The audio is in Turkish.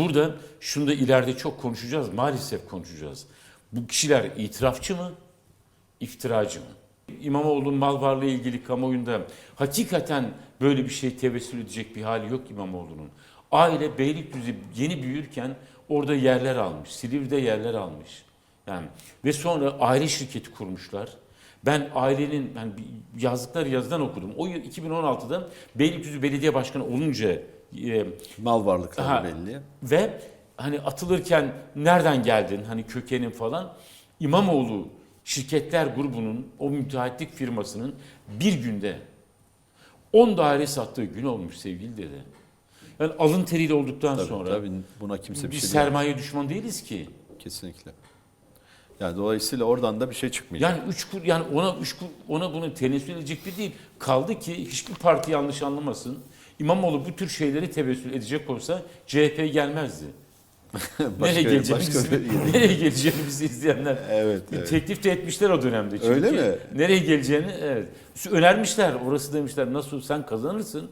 Burada şunu da ileride çok konuşacağız. Maalesef konuşacağız. Bu kişiler itirafçı mı? iftiracı mı? İmamoğlu'nun mal varlığı ilgili kamuoyunda hakikaten böyle bir şey tevessül edecek bir hali yok İmamoğlu'nun. Aile Beylikdüzü yeni büyürken orada yerler almış. Silivri'de yerler almış. Yani ve sonra aile şirketi kurmuşlar. Ben ailenin ben yazdıkları yazıdan okudum. O yıl 2016'da Beylikdüzü Belediye Başkanı olunca e, Mal varlıkları Ha. belli. ve hani atılırken nereden geldin hani kökenin falan İmamoğlu şirketler grubunun o müteahhitlik firmasının bir günde 10 daire sattığı gün olmuş sevgili dede. Yani alın teriyle olduktan Tabii, sonra tabii buna kimse bir biz şey sermaye düşman değiliz ki. Kesinlikle. Yani dolayısıyla oradan da bir şey çıkmayacak. Yani üç kur yani ona üç kur, ona bunu tenessül edecek bir değil. Kaldı ki hiçbir parti yanlış anlamasın. İmamoğlu bu tür şeyleri tevessül edecek olsa CHP gelmezdi. Nereye bir- nereye geleceğini bizi izleyenler Evet, evet. teklif de etmişler o dönemde. Çünkü Öyle mi? Nereye geleceğini evet. Önermişler. Orası demişler nasıl sen kazanırsın.